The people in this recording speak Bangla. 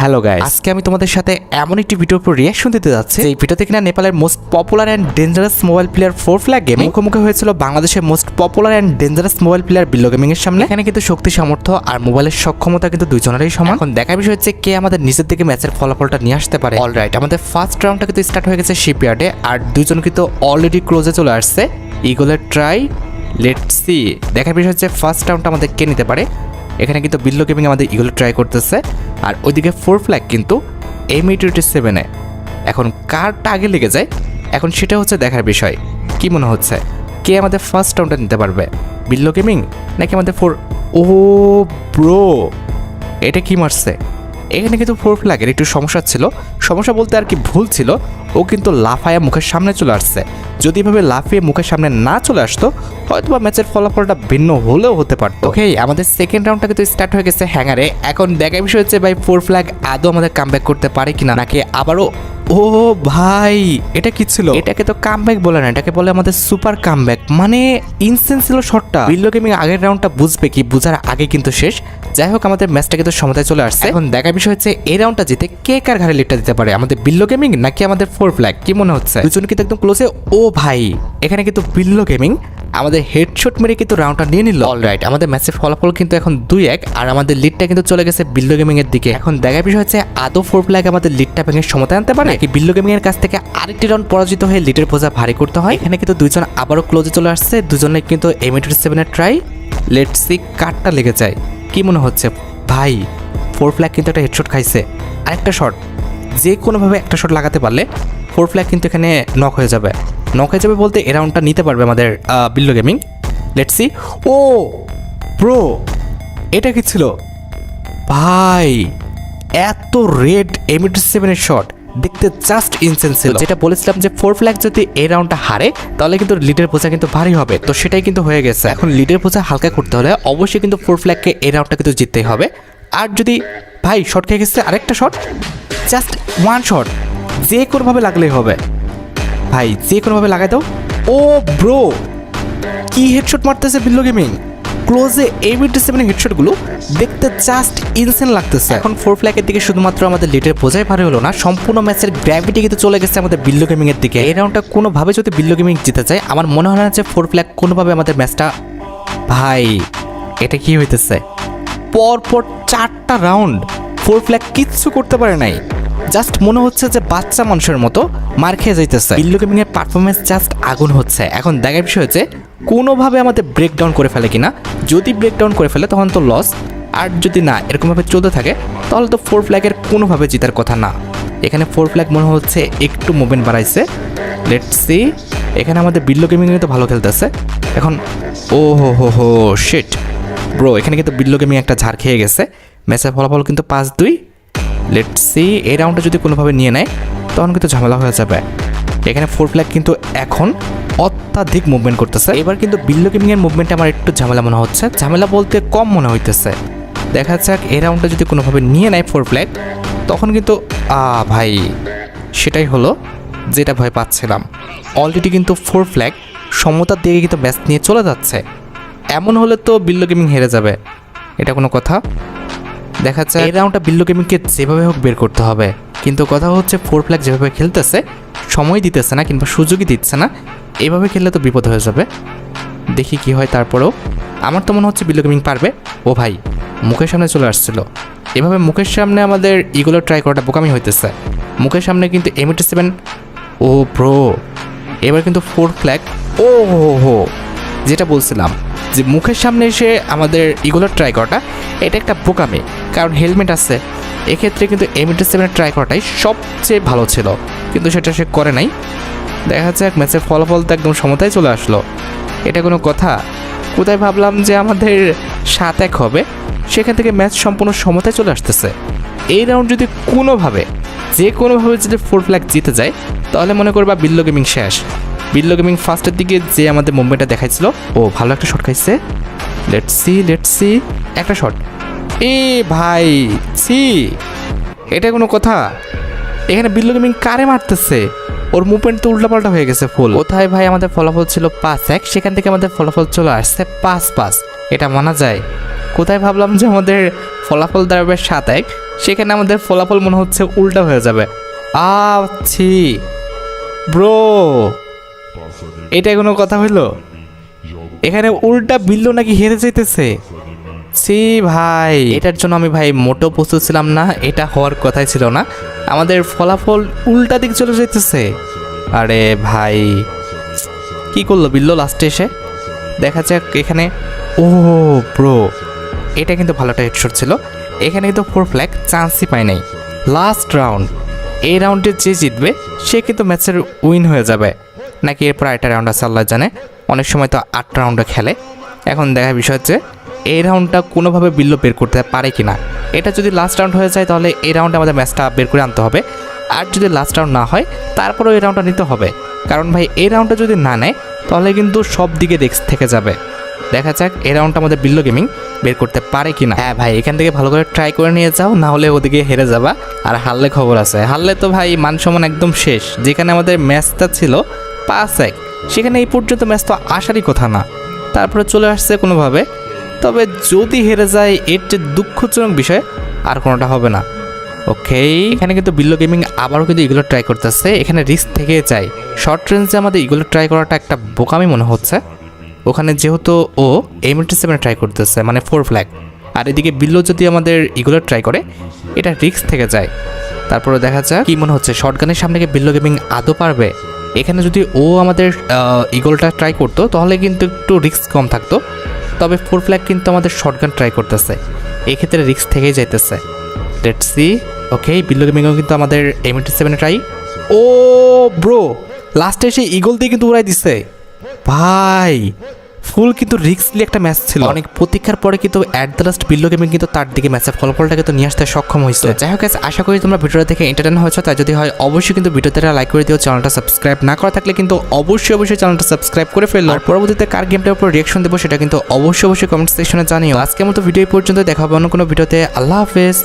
হ্যালো গাইস আজকে আমি তোমাদের সাথে এমন একটি ভিডিওর উপর রিয়াকশন দিতে যাচ্ছি। এই ভিডিওতে কিনা নেপালের most popular and dangerous mobile player four flag game মুখোমুখি হয়েছিল বাংলাদেশের most popular and dangerous mobile player Billo gaming এর সামনে। এখানে কিন্তু শক্তি সামর্থ্য আর মোবাইলের সক্ষমতা কিন্তু দুইজনেরই সমান। এখন দেখার বিষয় হচ্ছে কে আমাদের নিচের দিকে ম্যাচের ফলাফলটা নিয়ে আসতে পারে। অলরাইট আমাদের ফার্স্ট রাউন্ডটা কিন্তু স্টার্ট হয়ে গেছে শিপইয়ার্ডে আর দুজন কিন্তু অলরেডি ক্লোজে চলে আসছে। ইগলের ট্রাই লেট সি দেখার বিষয় হচ্ছে ফার্স্ট রাউন্ডটা আমাদের কে নিতে পারে? এখানে কিন্তু বিল্লো গেমিং আমাদের ইগল ট্রাই করতেছে। আর ওইদিকে ফোর ফ্ল্যাগ কিন্তু এম এইটি সেভেনে এখন কারটা আগে লেগে যায়, এখন সেটা হচ্ছে দেখার বিষয়। কি মনে হচ্ছে? কে আমাদের ফার্স্ট রাউন্ডটা নিতে পারবে? বিল্লো গেমিং নাকি আমাদের ফোর ও ব্রো এটা কি মারছে? এখানে কিন্তু ফোর ফ্ল্যাগের একটু সমস্যা ছিল। সমস্যা বলতে আর কি ভুল ছিল, ও কিন্তু লাফায়া মুখের সামনে চলে আসছে। যদি এভাবে লাফিয়ে মুখের সামনে না চলে আসতো হয়তো বা ম্যাচের ফলাফলটা ভিন্ন হলেও হতে পারতো। ওকে আমাদের সেকেন্ড রাউন্ডটা কিন্তু স্টার্ট হয়ে গেছে হ্যাঙ্গারে। এখন দেখার বিষয় হচ্ছে ভাই ফোর ফ্ল্যাগ আদৌ আমাদের কামব্যাক করতে পারে কিনা নাকি আবারও ও ভাই এটা কি ছিল? এটাকে তো কামব্যাক বলে না এটাকে বলে আমাদের সুপার কামব্যাক মানে ইনসেন্স ছিল শটটা বিল্লো গেমিং আগের রাউন্ডটা বুঝবে কি বুঝার আগে কিন্তু শেষ। যাই হোক আমাদের ম্যাচটা কিন্তু সমতায় চলে আসছে। এখন দেখার বিষয় হচ্ছে এই রাউন্ডটা জিতে কে কার ঘাড়ে লিটটা দিতে পারে? আমাদের বিল্লো গেমিং নাকি আমাদের ফোর ফ্ল্যাগ কি মনে হচ্ছে? দুজন কিন্তু একদম ক্লোজে ও ভাই এখানে কিন্তু বিল্লো গেমিং আমাদের হেডশট মেরে কিন্তু রাউন্ডটা নিয়ে নিল। অলরাইট আমাদের ম্যাচের ফলাফল কিন্তু এখন দুই এক আর আমাদের লিডটা কিন্তু চলে গেছে বিল্লো গেমিং এর দিকে। এখন দেখার বিষয় হচ্ছে আদৌ ফোর ফ্ল্যাগ আমাদের লিডটা ভেঙে সমতায় আনতে পারে? নাকি বিল্লো গেমিং এর কাছ থেকে আরেকটি রাউন্ড পরাজিত হয়ে লিডের বোঝা ভারী করতে হয়? এখানে কিন্তু দুইজন আবারও ক্লোজে চলে আসছে। দুজনে কিন্তু এমিটি সেভেনের ট্রাই লেটসি কাটটা লেগে যায়। কি মনে হচ্ছে? ভাই ফোর ফ্ল্যাগ কিন্তু একটা হেডশট খাইছে। আরেকটা শট যে কোনোভাবে একটা শট লাগাতে পারলে ফোর ফ্ল্যাগ কিন্তু এখানে নক হয়ে যাবে। নক হয়ে যাবে বলতে এ রাউন্ডটা নিতে পারবে আমাদের Billo gaming let's see oh pro এটা কি ছিল? ভাই, এত রেড এমিটি সেভেনের শট দেখতে জাস্ট ইনসেন্স ছিল। যেটা বলেছিলাম যে ফোর ফ্ল্যাগ যদি এই রাউন্ডটা হারে, তাহলে কিন্তু লিডের বোঝা কিন্তু ভারী হবে। তো সেটাই কিন্তু হয়ে গেছে। এখন লিডের বোঝা হালকা করতে হলে অবশ্যই কিন্তু ফোর ফ্ল্যাগকে এই রাউন্ডটা কিন্তু জিততেই হবে। আর যদি, ভাই শট খেয়ে গেছে, আরেকটা শট জাস্ট ওয়ান শট যে কোনোভাবে লাগলেই হবে। ভাই, যে কোনোভাবে লাগাই দাও। ও ব্রো কি হেডশট মারতেছে বিল্লো গেমিং? ক্লোজে এই সেভেন হেডশটগুলো দেখতে জাস্ট ইনসেন লাগতেছে। এখন ফোর ফ্ল্যাগের দিকে শুধুমাত্র আমাদের লিডের বোঝাই ভারী হলো না, সম্পূর্ণ ম্যাচের গ্র্যাভিটি কিন্তু চলে গেছে আমাদের বিল্লো গেমিংয়ের দিকে। এই রাউন্ডটা কোনোভাবে যদি বিল্লো গেমিং জিতে যায়, আমার মনে হয় না যে ফোর ফ্ল্যাগ কোনোভাবে আমাদের ম্যাচটা ভাই, এটা কি হইতেছে? পর পর চারটা রাউন্ড ফোর ফ্ল্যাগ কিচ্ছু করতে পারে নাই। জাস্ট মনে হচ্ছে যে বাচ্চা মানুষের মতো মার খেয়ে যাইতেছে। বিল্লো গেমিং এর পারফরমেন্স জাস্ট আগুন হচ্ছে। এখন দেখার বিষয় হচ্ছে, কোনোভাবে আমাদের ব্রেকডাউন করে ফেলে কিনা? যদি ব্রেকডাউন করে ফেলে, তখন তো লস আর যদি না, এরকমভাবে চলতে থাকে, তাহলে তো ফোর ফ্ল্যাগের কোনোভাবে জেতার কথা না। এখানে ফোর ফ্ল্যাগ মনে হচ্ছে একটু মুভমেন্ট বাড়াইছে। লেট সি এখানে আমাদের বিল্লো গেমিং তো ভালো খেলতেছে। এখন, ও হো হো হো শিট ব্রো এখানে কিন্তু বিল্লো গেমিং একটা ঝাড় খেয়ে গেছে। ম্যাচের ফলাফল কিন্তু পাঁচ দুই। লেট সি এই রাউন্ডটা যদি কোনোভাবে নিয়ে নেয়, তখন কিন্তু ঝামেলা হয়ে যাবে। এখানে ফোর ফ্ল্যাগ কিন্তু এখন অত্যাধিক মুভমেন্ট করতেছে। এবার কিন্তু বিল্লো গেমিং এর মুভমেন্টে আমার একটু ঝামেলা মনে হচ্ছে। ঝামেলা বলতে কম মনে হইতেছে। দেখা যাক, এই রাউন্ডটা যদি কোনোভাবে নিয়ে নেয় ফোর ফ্ল্যাগ তখন কিন্তু, আ, ভাই, সেটাই হলো যেটা ভয় পাচ্ছিলাম। অলরেডি কিন্তু ফোর ফ্ল্যাগ সমতার দিকে কিন্তু ম্যাচ নিয়ে চলে যাচ্ছে। এমন হলে তো বিল্লো গেমিং হেরে যাবে। এটা কোনো কথা? দেখা যাচ্ছে এই রাউন্ডটা বিল্লো গেমিংকে যেভাবে হোক বের করতে হবে। কিন্তু কথা হচ্ছে ফোর ফ্ল্যাগ যেভাবে খেলতেছে, সময় দিতেছে না কিংবা সুযোগই দিচ্ছে না, এভাবে খেললে তো বিপদ হয়ে যাবে। দেখি কি হয় তারপরেও। আমার তো মনে হচ্ছে বিল্লো গেমিং পারবে। ও ভাই, মুখের সামনে চলে আসছিল। এভাবে মুখের সামনে আমাদের ইগুলো ট্রাই করাটা বোকামি হইতেছে। মুখের সামনে কিন্তু এমিটি সেভেন ও ব্রো এবার কিন্তু ফোর ফ্ল্যাগ ও হো হো, যেটা বলছিলাম। যে মুখের সামনে এসে আমাদের ইগুলো ট্রাই করাটা, এটা একটা বোকামি। কারণ হেলমেট আছে, এক্ষেত্রে কিন্তু এমিটি সেভেনের ট্রাই করাটাই সবচেয়ে ভালো ছিল। কিন্তু সেটা সে করে নাই। দেখা যাক ম্যাচের ফলাফল তো একদম সমতায় চলে আসলো। এটা কোনো কথা? কোথায় ভাবলাম যে আমাদের সাত এক হবে? সেখান থেকে ম্যাচ সম্পূর্ণ সমতায় চলে আসতেছে। এই রাউন্ড যদি কোনোভাবে, যে কোনোভাবে যদি ফোর ফ্ল্যাগ জিতে যায়, তাহলে মনে করবা বিল্লো গেমিং শেষ। বিল্লো গেমিং ফার্স্টের দিকে যে আমাদের মুভমেন্টটা দেখাইছিল, ও ভালো একটা শট খাইছে। লেট সি লেট সি একটা শট এ ভাই সি এটা কোনো কথা? এখানে বিল্লো গেমিং কারে মারতেছে? ওর মুভমেন্ট তো উল্টাপাল্টা হয়ে গেছে ফুল কোথায় ভাই আমাদের ফলাফল ছিল পাঁচ এক? সেখান থেকে আমাদের ফলাফল চলে আসছে পাঁচ পাঁচ। এটা মানা যায়। কোথায় ভাবলাম যে আমাদের ফলাফল দাঁড়াবে সাত এক? সেখানে আমাদের ফলাফল মনে হচ্ছে উল্টা হয়ে যাবে। আছি ব্রো! এটা কোনো কথা হইল? এখানে উল্টা বিল্লো নাকি হেরে যাইতেছে? সি ভাই, এটার জন্য আমি ভাই মোটেও প্রস্তুত ছিলাম না, এটা হওয়ার কথাই ছিল না। আমাদের ফলাফল উল্টা দিক চলে যাইতেছে। আরে ভাই, কি করল বিল্লো লাস্টে এসে? দেখা যাক এখানে। ও ব্রো এটা কিন্তু ভালো হেডশট ছিল। এখানে কিন্তু ফোর ফ্ল্যাগ চান্সই পায় নাই। লাস্ট রাউন্ড এই রাউন্ডে যে জিতবে, সে কিন্তু ম্যাচের উইন হয়ে যাবে। নাকি এরপর আরেকটা রাউন্ড আছে, আল্লাহ জানে। অনেক সময় তো আট রাউন্ডে খেলে। এখন দেখার বিষয় হচ্ছে, এই রাউন্ডটা কোনোভাবে বিল্লো বের করতে পারে কি না এটা যদি লাস্ট রাউন্ড হয়ে যায়, তাহলে এই রাউন্ডে আমাদের ম্যাচটা বের করে আনতে হবে। আর যদি লাস্ট রাউন্ড না হয়, তারপরেও এই রাউন্ডটা নিতে হবে। কারণ ভাই, এই রাউন্ডটা যদি না নেয়, তাহলে কিন্তু সব দিকে রিস্ক থেকে যাবে। দেখা যাক, এই রাউন্ডটা আমাদের বিল্লো গেমিং বের করতে পারে কি না হ্যাঁ ভাই, এখান থেকে ভালো করে ট্রাই করে নিয়ে যাও, না হলে ওদিকে হেরে যাবা। আর হারলে খবর আছে। হারলে তো ভাই মান সম্মান একদম শেষ। যেখানে আমাদের ম্যাচটা ছিল পাঁচ এক সেখানে এই পর্যন্ত ম্যাচ তো আসারই কথা না। তারপরে চলে আসছে কোনোভাবে। তবে যদি হেরে যায়, এর যে দুঃখজনক বিষয় আর কোনোটা হবে না। ওকে, এখানে কিন্তু বিল্লো গেমিং আবারও কিন্তু এগুলো ট্রাই করতেছে। এখানে রিস্ক থেকে চাই শর্ট রেঞ্জে আমাদের এগুলো ট্রাই করাটা একটা বোকামি মনে হচ্ছে। ওখানে যেহেতু ও এমএলটি সেভেনে ট্রাই করতেছে মানে ফোর ফ্ল্যাগ আর এদিকে বিল্লো যদি আমাদের এগুলো ট্রাই করে, এটা রিস্ক থেকে যায়। তারপরে দেখা যাক কি মনে হচ্ছে। শর্টগানের সামনে গিয়ে বিল্লো গেমিং আদৌ পারবে? এখানে যদি ও আমাদের ইগলটা ট্রাই করতো, তাহলে কিন্তু একটু রিস্ক কম থাকতো। তবে ফোর ফ্ল্যাগ কিন্তু আমাদের শর্টগান ট্রাই করতেছে। এক্ষেত্রে রিস্ক থেকেই যাইতেছে। লেট সি ওকে বিল্লো গেমিংও কিন্তু আমাদের এমএটি সেভেনে ট্রাই ও ব্রো লাস্টে সেই ইগল দিয়ে কিন্তু উড়াই দিছে। ভাই ফুল কিন্তু রিক্সলি একটা ম্যাচ ছিল। অনেক প্রতীক্ষার পরে কিন্তু অ্যাট দ্য লাস্ট বিল্লো গেমিং কিন্তু তার দিকে ম্যাচের ফলাফলটা কিন্তু নিয়ে আসতে সক্ষম হয়েছে। যাই হোক আশা করি তোমরা ভিডিওটা দেখে এন্টারটেন হয়েছো। তাই যদি হয় অবশ্যই কিন্তু ভিডিওতে লাইক করে দিও। চ্যানেলটা সাবস্ক্রাইব না করা থাকলে কিন্তু অবশ্যই অবশ্যই চ্যানেলটা সাবস্ক্রাইব করে ফেলল আর পরবর্তীতে কার গেমটার উপর রিয়াকশন দেবো সেটা কিন্তু অবশ্যই অবশ্যই কমেন্ট সেকশনে জানিও। আজকের মতো ভিডিও পর্যন্ত দেখা হবে অন্য কোনো ভিডিওতে আল্লাহ হাফেজ।